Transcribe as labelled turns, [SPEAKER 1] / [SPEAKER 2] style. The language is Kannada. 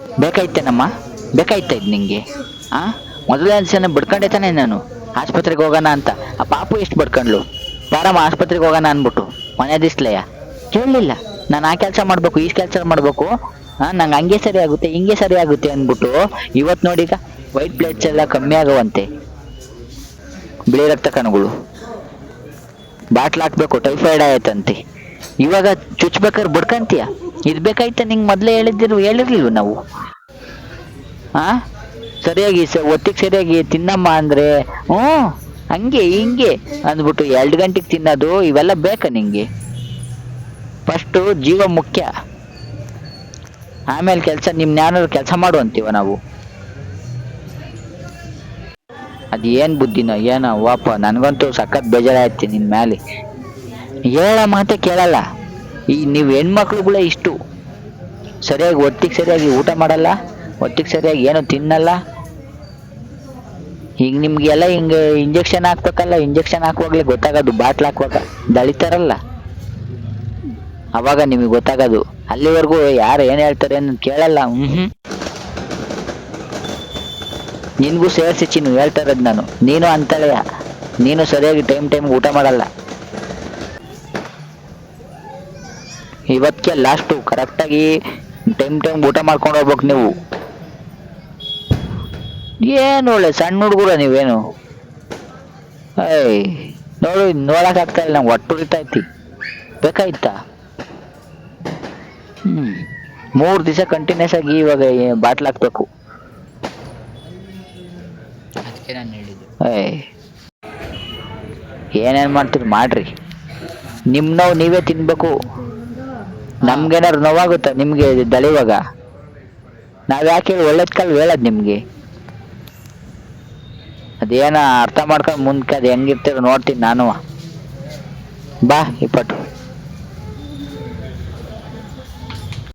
[SPEAKER 1] ಬೇಕಾಯ್ತೇನಮ್ಮ? ಬೇಕಾಯ್ತ ಇದು ನಿಂಗೆ? ಆ? ಮೊದಲನೇ ದಿವಸನ ಬಡ್ಕೊಂಡೆ ತಾನೆ ನಾನು. ಆಸ್ಪತ್ರೆಗೆ ಹೋಗೋಣ ಅಂತ. ಆ ಪಾಪು ಎಷ್ಟು ಬಡ್ಕೊಂಡ್ಲು? ಬಾರಮ್ಮ ಆಸ್ಪತ್ರೆಗೆ ಹೋಗೋಣ ಅಂದ್ಬಿಟ್ಟು? ಮನೆ ದಿಸ್ಲಯ್ಯ ಕೇಳಲಿಲ್ಲ ನಾನು ಆ ಕೆಲಸ ಮಾಡಬೇಕು, ಈ ಕೆಲಸ ಮಾಡಬೇಕು. ಹಾಂ ನಂಗೆ ಹಂಗೆ ಸರಿ ಆಗುತ್ತೆ, ಹಿಂಗೆ ಸರಿ ಆಗುತ್ತೆ ಅಂದ್ಬಿಟ್ಟು ಇವತ್ತು ನೋಡೀಗ ವೈಟ್ ಪ್ಲೇಟ್ಸ್ ಎಲ್ಲ ಕಮ್ಮಿ ಆಗುವಂತೆ. ಬಿಳಿ ರಕ್ತ ಕಣಗಳು. ಬಾಟ್ಲ್ ಹಾಕ್ಬೇಕು, ಟೈಫಾಯ್ಡ್ ಆಯ್ತಂತೆ. ಇವಾಗ ಚುಚ್ಬೇಕಾದ್ರೆ ಬಡ್ಕಂತೀಯ? ಇದು ಬೇಕಾಯ್ತ ನಿಂಗೆ ಮೊದಲೇ ಹೇಳಿದ್ದಿರು ಹೇಳಿರ್ಲಿಲ್ವ ನಾವು? ಆ? ಸರಿಯಾಗಿ ಸ, ಒತ್ತಿಗೆ ಸರಿಯಾಗಿ ತಿನ್ನಮ್ಮ ಅಂದ್ರೆ, ಹ್ಞೂ, ಹಂಗೆ, ಹಿಂಗೆ ಅಂದ್ಬಿಟ್ಟು ಎರಡು ಗಂಟೆಗೆ ತಿನ್ನೋದು ಇವೆಲ್ಲ ಬೇಕಾ ನಿಂಗೆ? ಫಸ್ಟು ಜೀವ ಮುಖ್ಯ. ಆಮೇಲೆ ಕೆಲಸ ನಿಮ್ಮ ಯಾರು ಕೆಲಸ ಮಾಡು ಅಂತೀವ ನಾವು? ಅದು ಏನು ಬುದ್ಧಿನೋ, ಏನೋ, ವಾಪ, ನನಗಂತೂ ಸಖತ್ ಬೇಜಾರಾಯ್ತು ನಿನ್ನ ಮೇಲೆ ಹೇಳ ಮಾತೆ ಕೇಳಲ್ಲ. ಈ ನೀವು ಹೆಣ್ಮಕ್ಳುಗಳೇ ಇಷ್ಟು. ಸರಿಯಾಗಿ ಒಟ್ಟಿಗೆ ಸರಿಯಾಗಿ ಊಟ ಮಾಡಲ್ಲ, ಒಟ್ಟಿಗೆ ಸರಿಯಾಗಿ ಏನು ತಿನ್ನಲ್ಲ. ಹಿಂಗೆ ನಿಮಗೆಲ್ಲ ಹಿಂಗೆ ಇಂಜೆಕ್ಷನ್ ಹಾಕ್ಬೇಕಲ್ಲ ಇಂಜೆಕ್ಷನ್ ಹಾಕುವಾಗಲೇ ಗೊತ್ತಾಗೋದು, ಬಾಟ್ಲ್ ಹಾಕುವಾಗ. ದಳಿತಾರಲ್ಲ ಅವಾಗ ನಿಮಗೆ ಗೊತ್ತಾಗೋದು. ಅಲ್ಲಿವರೆಗೂ ಯಾರು ಏನು ಹೇಳ್ತಾರೆ ಅನ್ನೋದು ಕೇಳಲ್ಲ. ಹ್ಞೂ ನಿನಗೂ ಸೇರಿಸಿ ಚಿನ್ನು, ಹೇಳ್ತಾ ಇರೋದು ನಾನು. ನೀನು ಅಂತಳೆಯ. ನೀನು ಸರಿಯಾಗಿ ಟೈಮ್ ಟೈಮ್ಗೆ ಊಟ ಮಾಡಲ್ಲ. ಇವತ್ತಿಗೆ ಲಾಸ್ಟು ಕರೆಕ್ಟಾಗಿ ಟೈಮ್ ಟೈಮ್ ಊಟ ಮಾಡ್ಕೊಂಡು ಹೋಗ್ಬೇಕು ನೀವು. ಏನು ಒಳ್ಳೆ ಸಣ್ಣ ಹುಡುಗರ ನೀವೇನು? ಏಯ್ ನೋಡು ನೋಡೋಕ್ಕಾಗ್ತಾ ಆಗ್ತಾ ಇಲ್ಲ ನಂಗೆ ಒಟ್ಟು ಉರಿತೈತಿ ಬೇಕಾಯ್ತಾ? ಹ್ಞೂ ಮೂರು ದಿವಸ ಕಂಟಿನ್ಯೂಸ್ ಆಗಿ ಇವಾಗ ಬಾಟ್ಲ್ ಹಾಕ್ಬೇಕು
[SPEAKER 2] ಅದಕ್ಕೆ ನಾನು ಹೇಳಿದ್ದು.
[SPEAKER 1] ಏಯ್ ಏನೇನು ಮಾಡ್ತೀರಿ ಮಾಡ್ರಿ. ನಿಮ್ಮ ನೋವು ನೀವೇ ತಿನ್ಬೇಕು. ನಮ್ಗೇನಾದ್ರು ನೋವಾಗುತ್ತಾ? ನಿಮಗೆ ದಳಿವಾಗ? ನಾವು ಯಾಕೆ ಹೇಳಿ ಒಳ್ಳೇದ್ ಕಾಲ್ ಹೇಳದ್ ನಿಮಗೆ? ಅದೇನ ಅರ್ಥ ಮಾಡ್ಕೊಂಡು ಮುಂದ್ಕೆ ಅದು ಹೆಂಗಿರ್ತೀರ ನೋಡ್ತೀನಿ ನಾನು. ಬಾ ಇಪ್ಪಟ್ಟು